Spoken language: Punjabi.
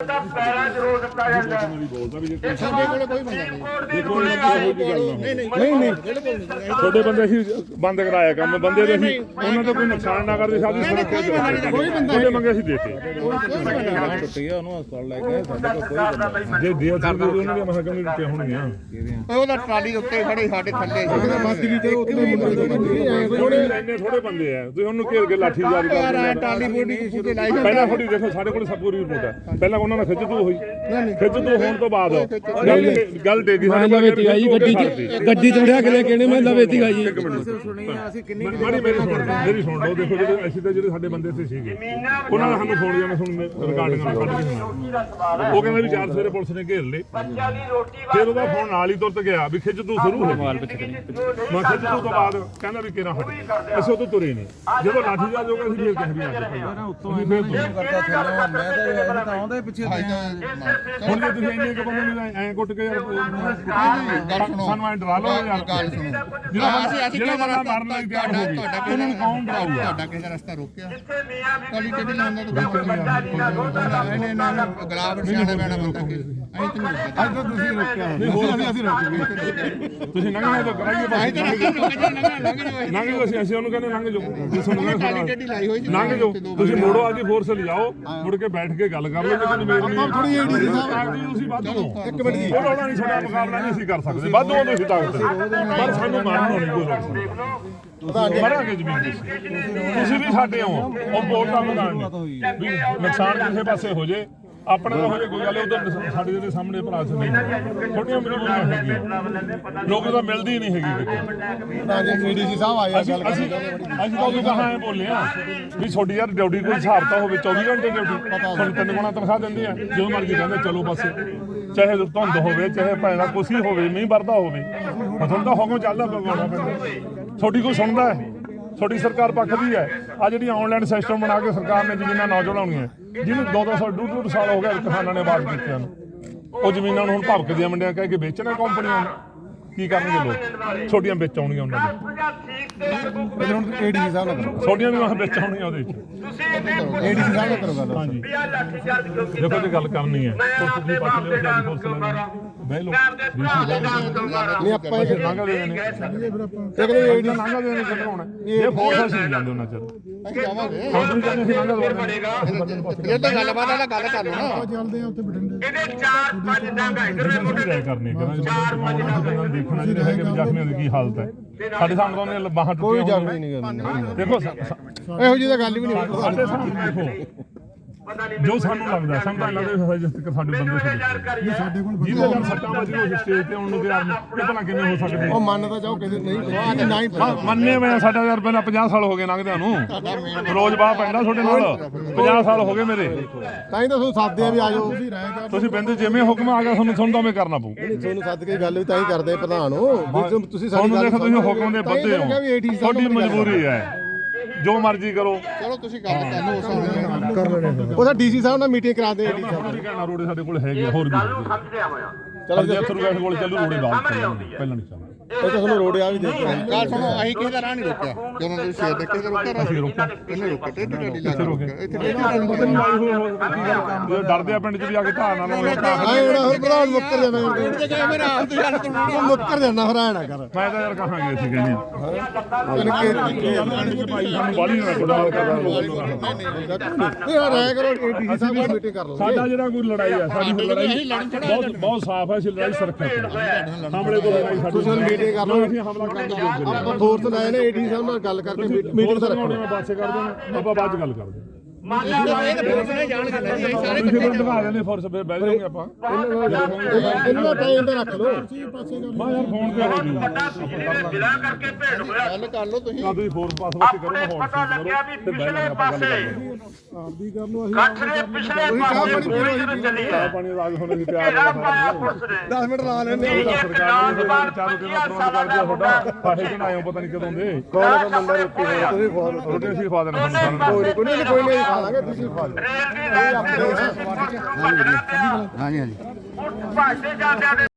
ਦਾ ਪੈਰਾਂ 'ਚ ਰੋਲ ਦਿੱਤਾ ਜਾਂਦਾ ਹੈ। ਬੋਲਦਾ ਵੀ ਜੇ ਸਾਡੇ ਕੋਲ ਕੋਈ ਬੰਦਾ ਨਹੀਂ ਦੀ ਦੇਖੋ ਇਹਨਾਂ। ਦੀ ਗੱਲ ਨਹੀਂ ਨਹੀਂ ਨਹੀਂ। ਨਹੀਂ ਨਹੀਂ ਤੁਹਾਡੇ ਬੰਦੇ ਅਸੀਂ ਬੰਦ ਕਰਾਇਆ ਕੰਮ। ਬੰਦੇ ਦੇ ਅਸੀਂ ਉਹਨਾਂ ਤੋਂ ਕੋਈ ਨੁਕਸਾਨ ਨਾ ਕਰਦੇ ਸਾਡੀ ਸੁਰੱਖਿਆ ਦੇ ਕੋਈ ਬੰਦਾ ਉਹਦੇ ਮੰਗੇ ਅਸੀਂ ਦੇਤੇ ਟੁੱਟੀ ਆ ਉਹਨੂੰ ਹਸਪਤਾਲ ਲੈ ਗਏ ਸਾਡੇ ਕੋਲ ਕੋਈ ਸਰਕਾਰ ਦਾ ਜੇ ਦੇ ਉਹਨਾਂ ਹੋਣਗੀਆਂ? ਉਹਦਾ ਟਰਾਲੀ ਦੇ ਉੱਤੇ ਖੜੇ ਸਾਡੇ ਥੱਲੇ। ਮਤ ਵੀ ਕਰੋ ਉੱਤੇ ਥੋੜੇ ਇੰਨੇ ਥੋੜੇ ਬੰਦੇ ਆ। ਤੁਸੀਂ ਉਹਨੂੰ ਘੇਰ ਕੇ ਲਾਠੀ ਜਾਰੀ ਕਰ ਦਿੰਦੇ ਆ। ਟਰਾਲੀ ਬੋਡੀ ਕੁੱਤੇ ਲਾਈ ਪਹਿਲਾਂ ਥੋੜੀ ਦੇਖੋ ਸਾਡੇ ਕੋਲ ਸਭ ਪੂਰੀ ਰਿਪੋਰਟ ਹੈ ਪਹਿਲਾਂ ਉਹਨਾਂ ਨਾਲ ਖਿੱਚ ਤੂ ਹੋਈ ਖਿੱਚ ਤੂ ਹੋਣ ਤੋਂ ਬਾਅਦ। ਗੱਲ ਗੱਲ ਡੇਗੀ ਸਾਡੇ ਕੋਲ ਲਵੇਤੀ ਗਾਈ ਗੱਡੀ ਚ। ਗੱਡੀ ਚ ਵੜਿਆ ਕੇ ਕਹਿੰਦੇ ਮੈਂ ਲਵੇਤੀ ਗਾਈ ਸੁਣੀ ਅਸੀਂ ਕਿੰਨੀ ਮਾੜੀ ਮੇਰੀ ਸੁਣ ਲਓ ਮੇਰੀ ਸੁਣ ਲਓ। ਦੇਖੋ ਜਿਹੜੇ ਅਸੀਂ ਤਾਂ ਜਿਹੜੇ ਸਾਡੇ ਬੰਦੇ ਇੱਥੇ ਸੀਗੇ ਉਹਨਾਂ ਦਾ ਸਾਨੂੰ ਫੋਨ ਜਾਂ ਮੈਂ ਤੁਹਾਨੂੰ ਰਿਕਾਰਡਿੰਗਾਂ ਕੱਢ ਕੇ ਸੁਣਾ ਰੋਟੀ ਦਾ ਸਵਾਲ ਹੈ ਉਹ ਕਹਿੰਦਾ ਵੀ ਚਾਰ ਸਵੇਰੇ ਪੁਲਿਸ ਨੇ ਘੇਰ ਲਏ। ਦੀ ਫਿਰ ਉਹਦਾ ਫੋਨ ਨਾਲ ਹੀ ਤੁਰਤ ਗਿਆ ਵੀ ਖਿੱਚ ਤੂੰ ਸ਼ੁਰੂ ਹੋ। ਗਈ ਮੈਂ ਖਿੱਚ ਤੂੰ ਤੋਂ ਬਾਅਦ ਕਹਿੰਦਾ ਵੀ ਕਿਹੜਾ ਹਟ। ਅਸੀਂ ਤੋਂ ਤੁਰੇ ਨਹੀਂ। ਜਦੋਂ ਲਾਠੀ ਚਾਰਜ ਹੋ ਗਿਆ ਅਸੀਂ ਫੇਰ ਕਹਿ ਵੀ ਆ ਗਏ ਉੱਤੋਂ ਇੰਨੇ ਮੈਨੂੰ ਕਰਦਾ ਥੱਲੇ ਮੈਂ ਤਾਂ ਅਸੀਂ ਤਾਂ ਹੀ ਪਿੱਛੇ ਤੇ ਹੁਣ ਜੇ ਤੁਸੀਂ ਇੰਨੇ ਕੁ ਬੰਦੇ ਨੂੰ ਐਂ ਕੁੱਟ ਕੇ ਯਾਰ ਸਾਨੂੰ ਐਂ ਡਰਾ ਲਓ ਯਾਰ। ਗੱਲ ਸੁਣੋ। ਜਿਹੜਾ ਅਸੀਂ ਅਸੀਂ ਜਿਹੜਾ ਬੰਦਾ ਮਾਰਨ ਲਈ ਤਿਆਰ ਹੋ ਗਿਆ ਤੁਹਾਡਾ ਉਹਨਾਂ ਨੂੰ ਕੌਣ ਡਰਾਊਗਾ? ਤੁਹਾਡਾ ਕਿਸੇ ਰਸਤਾ ਰੋਕਿਆ? ਕਾਲੀ ਟੇਡੀ ਲਾਉਂਦਾ ਤਾਂ ਕੋਈ ਗਲਾਬ ਸਿਆਣਾ ਬੈਣਾ ਬੰਦਾ ਅਸੀਂ ਤੇ ਅੱਜ ਤਾਂ ਤੁਸੀਂ ਰੋਕਿਆ ਨਹੀਂ ਹੋਰ ਅਸੀਂ ਅਸੀਂ ਰੋਕ ਗਏ ਤੁਸੀਂ ਲੰਘਣਾ ਤਾਂ ਕਰਾਈਏ ਬਸ ਲੰਘ ਜਾਓ ਅਸੀਂ ਅਸੀਂ ਉਹਨੂੰ ਕਹਿੰਦੇ ਲੰਘ ਜਾਓ ਜੇ ਲੰਘ ਲੰਘ ਜਾਓ ਤੁਸੀਂ ਮੋੜੋ ਆ ਕੇ ਫੋਰਸ ਲਿਜਾਓ ਮੁੜ ਕੇ ਬੈਠ ਕੇ ਗੱਲ ਕਰ ਲਓ ਜੇ ਕੋਈ ਨਹੀਂ ਥੋੜੀ ਏਡੀ ਸਾਹਿਬ ਤੁਸੀਂ ਵਾਧੂ ਇੱਕ ਮਿੰਟ ਜੀ ਉਹਨਾਂ ਨਹੀਂ ਸਾਡਾ ਮੁਕਾਬਲਾ ਨਹੀਂ ਅਸੀਂ ਕਰ ਸਕਦੇ ਵਾਧੂ ਤੁਸੀਂ ਤਾਕਤ ਪਰ ਸਾਨੂੰ ਮਾਰਨ ਨਹੀਂ ਕੋਈ ਮਰਾਂਗੇ ਜ਼ਮੀਨ ਦੀ। ਤੁਸੀਂ ਵੀ ਸਾਡੇ ਹੋ ਉਹ ਬੋਲਦਾ ਮੈਦਾਨ ਨੁਕਸਾਨ ਕਿਸੇ ਪਾਸੇ ਹੋ ਜੇ ਆਪਣਾ ਤਾਂ ਹੋ ਜੇ ਕੋਈ ਗੱਲ ਉਧਰ ਸਾਡੇ ਜਿਹੜੇ ਸਾਹਮਣੇ ਭਰਾ ਸ ਛੋਟੀਆਂ ਮਜਬੂਰੀਆਂ ਹੈਗੀਆਂ ਲੋਕ ਤਾਂ ਮਿਲਦੀ ਹੀ ਨਹੀਂ ਹੈਗੀ ਨਾ ਜੇ ਡੀਡੀਸੀ ਸਾਹਿਬ ਆਏ ਆ ਗੱਲ ਅਸੀਂ ਅਸੀਂ ਤਾਂ ਉਹ ਕਹਾਂ ਐ ਬੋਲੇ ਆ ਵੀ ਤੁਹਾਡੀ ਯਾਰ ਡਿਊਟੀ ਕੋਈ ਹਿਸਾਬ ਤਾਂ ਹੋਵੇ 24 ਘੰਟੇ ਡਿਊਟੀ। ਤੁਹਾਨੂੰ ਤਿੰਨ ਗੁਣਾ ਤਨਖਾਹ ਦਿੰਦੇ ਆ ਜਦੋਂ ਮਰਜ਼ੀ ਕਹਿੰਦੇ ਚਲੋ ਬਸ। ਚਾਹੇ ਧੁੰਦ ਹੋਵੇ ਚਾਹੇ ਭੈਣਾ ਕੁਛ ਹੀ ਹੋਵੇ ਮੀਂਹ ਵਰਦਾ ਹੋਵੇ। ਤੁਹਾਨੂੰ ਤਾਂ ਹੁਕਮ ਚੱਲਦਾ ਪਗਾਉਣਾ ਪੈਂਦਾ ਤੁਹਾਡੀ ਕੋਈ ਸੁਣਦਾ ਹੈ? ਤੁਹਾਡੀ ਸਰਕਾਰ ਪੱਖ ਦੀ ਹੈ। ਆ ਜਿਹੜੀ ਆਨਲਾਈਨ ਸਿਸਟਮ ਬਣਾ ਕੇ ਸਰਕਾਰ ਨੇ ਜ਼ਮੀਨਾਂ ਨਾ ਚੜਾਉਣੀਆਂ ਜਿਹਨੂੰ 2-2 ਡੂਢ ਡੂਢ ਸਾਲ ਹੋ ਗਿਆ ਕਿਸਾਨਾਂ ਨੇ ਬਾਤ ਕੀਤੀਆਂ ਨੂੰ। ਉਹ ਜ਼ਮੀਨਾਂ ਨੂੰ ਹੁਣ ਭਵਕਦੀਆਂ ਮੰਡੀਆਂ ਕਹਿ ਕੇ ਵੇਚਣਾ ਕੰਪਨੀਆਂ ਨੂੰ ਕੀ ਕਰਨਗੇ ਲੋਕ ਛੋਟੀਆਂ ਵਿੱਚ ਆਉਣਗੀਆਂ ਉਹਨਾਂ ਦੀਆਂ। ਠੀਕ ਤੇ ਲੱਗੂ ਇਧਰ ਹੁਣ ਏਡੀਸੀ ਸਾਹਿਬ ਨਾਲ ਕਰੋ। ਛੋਟੀਆਂ ਵੀ ਵਿੱਚ ਆਉਣਗੀਆਂ ਉਹਦੇ ਵਿੱਚ। ਤੁਸੀਂ ਇਹਨੇ ਏਡੀਸੀ ਸਾਹਿਬ ਨਾਲ ਕਰੋ ਗੱਲ। ਹਾਂਜੀ। ਦੇਖੋ ਤੇ ਗੱਲ ਕਰਨੀ ਹੈ। ਮੈਂ ਪੁਲਿਸ ਆਪਦੇ ਦੀ ਬਾਪ ਪਾਸੇ ਦੇ ਲੈ ਨਾਮ ਪੁਲਿਸ ਕਿਉਂ ਮਾਰਾਂ? ਬਹਿ ਲੋ ਮੈਂ ਆਪਦੇ ਭਰਾ ਦੇ ਨਾਮ ਕਿਉਂ ਮਾਰਾਂ? ਨਹੀਂ ਆਪਾਂ ਇਹ ਲੰਘਾ ਦੇ ਇੱਕ ਦਿਨ ਇਹਦਾ ਲੰਘਾ ਦੇ ਨੇ ਕਿੱਧਰ ਹੋਣਾ। ਇਹ ਫੋਰਸ ਅਸੀਂ ਜਾਂਦੇ ਉਹਨਾਂ ਚਿਰ। ਅਸੀਂ ਜਾਵਾਂਗੇ। ਹੁਣ ਤੁਸੀਂ ਕਹਿੰਦੇ ਸੀ ਲੰਘਾ ਦੋ ਬਣੇਗਾ। ਇਹ ਤਾਂ ਗੱਲਬਾਤ ਵਾਲਾ ਗੱਲ ਕਰ ਲਓ ਨਾ। ਚੱਲਦੇ ਆ ਉੱਥੇ ਬਠਿੰਡੇ। ਇਹਦੇ ਚਾਰ ਪੰਜ ਡੰਗ ਇਧਰ ਦੇ ਕਰਨੀ ਦੇਖਣਾ ਜਿਹੜੇ ਹੈਗੇ ਕੀ ਹਾਲਤ ਹੈ। ਸਾਡੇ ਸਾਹਮਣੇ ਉਹਨੇ ਬਾਹਾਂ ਕੋਈ ਨਹੀਂ ਕਰਨੀ। ਦੇਖੋ ਇਹੋ ਜਿਹੀ ਤਾਂ ਗੱਲ ਵੀ ਨਹੀਂ ਸਾਡੇ ਸਾਹਮਣੇ ਦੇਖੋ। ਜੋ ਸਾਨੂੰ ਲੱਗਦਾ ਸਮਝਾ ਲੱਗਦਾ ਵੀ ਜਿਸ ਤੱਕ ਸਾਡੇ ਬੰਦੇ ਸਾਡੇ ਸਾਡੇ ਕੋਲ ਜਿਹਦੇ ਨਾਲ ਸੱਟਾਂ ਵੱਜੀਆਂ ਉਸ ਸਟੇਜ ਤੇ ਆਉਣ ਨੂੰ ਤਿਆਰ ਇਹ ਭਲਾ ਕਿਵੇਂ ਹੋ ਸਕਦੇ ਉਹ ਮੰਨ ਤਾਂ ਜਾਓ ਕਿਸੇ ਨਹੀਂ ਨਹੀਂ ਨਹੀਂ ਹਾਂ, ਮੰਨੇ ਮੈਂ ਸਾਡਾ ਯਾਰ ਪਹਿਲਾਂ 50 ਸਾਲ ਹੋ ਗਏ ਲੰਘਦਿਆਂ ਨੂੰ। ਰੋਜ਼ ਬਾਹ ਪੈਂਦਾ ਤੁਹਾਡੇ ਨਾਲ। 50 ਸਾਲ ਹੋ ਗਏ ਮੇਰੇ। ਤਾਂ ਹੀ ਤਾਂ ਤੁਹਾਨੂੰ ਸਾਦੇ ਆ ਵੀ ਆ ਜਾਓ ਤੁਸੀਂ ਰਹਿ ਤੁਸੀਂ ਬਿੰਦ ਜਿਵੇਂ ਹੁਕਮ ਆ ਗਿਆ ਤੁਹਾਨੂੰ ਤਾਂ ਉਵੇਂ ਕਰਨਾ ਪਊ। ਤੁਹਾਨੂੰ ਸੱਦ ਕੇ ਗੱਲ ਵੀ ਤਾਂ ਹੀ ਕਰਦੇ ਆ ਪ੍ਰਧਾਨ ਨੂੰ ਵੀ ਤੁਮ- ਤੁਸੀਂ ਸਾਡੀ ਤੁਹਾਨੂੰ ਗੱਲ ਦੇਖੋ ਤੁਸੀਂ ਹੁਕਮ ਦੇ ਤਾਂ ਹੀ ਬੱਧੇ ਤੁਹਾਨੂੰ ਕਿਹਾ ਵੀ ਹੋ 80 ਸਾਲ ਤੁਹਾਡੀ ਤੋਂ ਗੱਲ ਮਜਬੂਰੀ ਹੈ। ਜੋ ਮਰਜ਼ੀ ਕਰੋ। ਚਲੋ ਤੁਸੀਂ ਗੱਲ ਕਰ ਲਓ ਉਸ ਕਰ ਲੈਣੇ ਉਹ ਤਾਂ ਡੀਸੀ ਸਾਹਿਬ ਨਾਲ ਮੀਟਿੰਗ ਕਰਾ ਦੇ ਡੀ ਸਾਹਿਬ ਕਹਿਣਾ ਰੋੜੇ ਸਾਡੇ ਕੋਲ ਹੈਗੇ ਆ, ਹੋਰ ਵੀ ਨੂੰ ਚਲੋ ਜੇ ਕੋਲ ਚੱਲੂ ਰੋੜੇ ਬਾਅਦ ਪਹਿਲਾਂ ਨਹੀਂ ਚੱਲਣਾ ਤਾਂ ਤੁਹਾਨੂੰ ਰੋੜੇ ਆ ਵੀ ਦੇ ਦਿੱਤੇ ਗੱਲ ਸੁਣੋ ਅਸੀਂ ਕਿਸੇ ਦਾ ਰਾਹ ਨਹੀਂ ਰੋਕਿਆ ਜਦੋਂ ਤੁਸੀਂ ਸ਼ੇਰ ਦੇ ਕਿਸੇ ਦਾ ਰੋਕਿਆ ਰਾਹ ਅਸੀਂ ਰੋਕਿਆ ਇਹਨੇ ਰੋਕਿਆ ਟੇਢੀ ਟੇਢੀ ਲਾ ਕੇ ਰੋਕਿਆ ਇੱਥੇ ਟੇਢੀ ਜੇ ਡਰਦੇ ਆ ਪਿੰਡ ਚ ਵੀ ਆ ਕੇ ਧਾਰ ਨਾਲ ਲਾਉਣੇ ਤਾਂ ਆਏ ਹੁਣ ਹੋਰ ਪ੍ਰਧਾਨ ਮੁੱਕਰ ਜਾਣਾ ਕਰਦੇ ਕਿ ਮੇਰਾ ਆਪ ਦੀ ਗੱਲ ਸੁਣੋ ਮੁੱਕਰ ਜਾਣਾ ਫਿਰ ਆਣਾ ਕਰ ਮੈਂ ਤਾਂ ਯਾਰ ਕਹਾਂਗੇ ਅਸੀਂ ਕਹਿੰਦੇ ਆ ਤੈਨੂੰ ਕਿ ਭਾਈ ਸਾਨੂੰ ਬਾਲੀ ਨਾ ਥੋੜਾ ਨਹੀਂ ਯਾਰ ਐ ਕਰੋ ਡੀਸੀ ਸਾਹਿਬ ਨਾਲ ਮੀਟਿੰਗ ਕਰ ਲਓ ਸਾਡਾ ਜਿਹੜਾ ਕੋਈ ਲੜਾਈ ਹੈ ਸਾਡੀ ਲੜਾਈ ਬਹੁਤ ਬਹੁਤ ਸਾਫ਼ ਹੈ ਅਸੀਂ ਲੜਾਈ ਸੁਰੱਖਿਅਤ ਹੈ ਹਮਲੇ ਤੋਂ ਲੜਾਈ ਸਾਡੀ ਮੀਟਿੰਗ ਕਰ ਲਓ ਹਮਲਾ ਕਰਨ ਦੇ ਆਪਾਂ ਫੋਰਸ ਲਾਏ ਨੇ ਏਡੀ ਸਾਹਿਬ ਨਾਲ ਗੱਲ ਕਰਕੇ ਮੀਟਿੰਗ ਤਾਂ ਰੱਖੋ ਮੈਂ ਬਾਸੇ ਕਰ ਦੇਣਾ ਆਪਾਂ ਬਾਅਦ ਚ ਗੱਲ ਕਰਦੇ ਲਾ ਇਹ ਤਾਂ ਪੁਲਿਸ ਨੇ ਜਾਣ ਕੇ ਅਸੀਂ ਸਾਰੇ ਫਿਰ ਦਿਖਾ ਦੇਣੇ ਫੋਰਸ ਫਿਰ ਬਹਿ ਜਾਓਗੇ ਆਪਾਂ। ਇਹਨਾਂ ਦਾ ਟਾਈਮ ਤਾਂ ਰੱਖ ਲਓ। ਮੈਂ ਯਾਰ ਫੋਨ ਤੇ ਹੋ ਜੂ ਵੱਡਾ ਦੇ ਬਿਲਾਂ ਕਰਕੇ ਭੇਡ ਹੋਇਆ। ਗੱਲ ਕਰ ਲਓ ਤੁਸੀਂ। ਆ ਤੁਸੀਂ ਫੋਰਸ ਪਾਸ ਵਾਸਤੇ ਕਰੋ ਆਪਣੇ ਮੈਂ ਪਤਾ ਫੋਨ ਲੱਗਿਆ ਵੀ ਤੇ ਪਿਛਲੇ ਗੱਲ ਪਾਸੇ। ਆਪਦੀ ਕਰ ਲਓ ਕੱਠ ਦੇ ਪਿਛਲੇ ਪਾਸੇ ਗੋਲੀ ਜਦੋਂ ਚੱਲੀ ਹੈ। ਪਾਣੀ ਰਾਜ ਹੋਣੇ ਦੀ ਹੈ ਨੇ। 10 ਮਿੰਟ ਲਾ ਲੈਣੇ ਸਰਕਾਰ ਚਾਰ ਦਾ ਪੱਚੀਆਂ ਪ੍ਰਬੰਧ ਸਾਲਾਂ ਕਰ ਦਾ ਦਿਆ ਤੁਹਾਡਾ। ਫਾਹੇ ਜਣਾਇਓ ਪਤਾ ਨਹੀਂ ਕਦੋਂ ਦੇ। ਕੌਣ ਦਾ ਰੋਟੀ ਹੋਇਆ ਤੁਸੀਂ ਫੋਨ ਰੋਟੀ ਅਸੀਂ ਸਾਰਿਆਂ ਨੂੰ। ਕੋਈ ਨਹੀਂ ਕੋਈ ਨਹੀਂ ਲਾਂਗੇ ਖਾ ਲਓ ਰੇਲ ਦੀ ਲਾਈਨ ਤੇ ਹਾਂਜੀ ਹਾਂਜੀ ਭਾਜਦੇ ਜਾਂਦਿਆਂ ਦੇ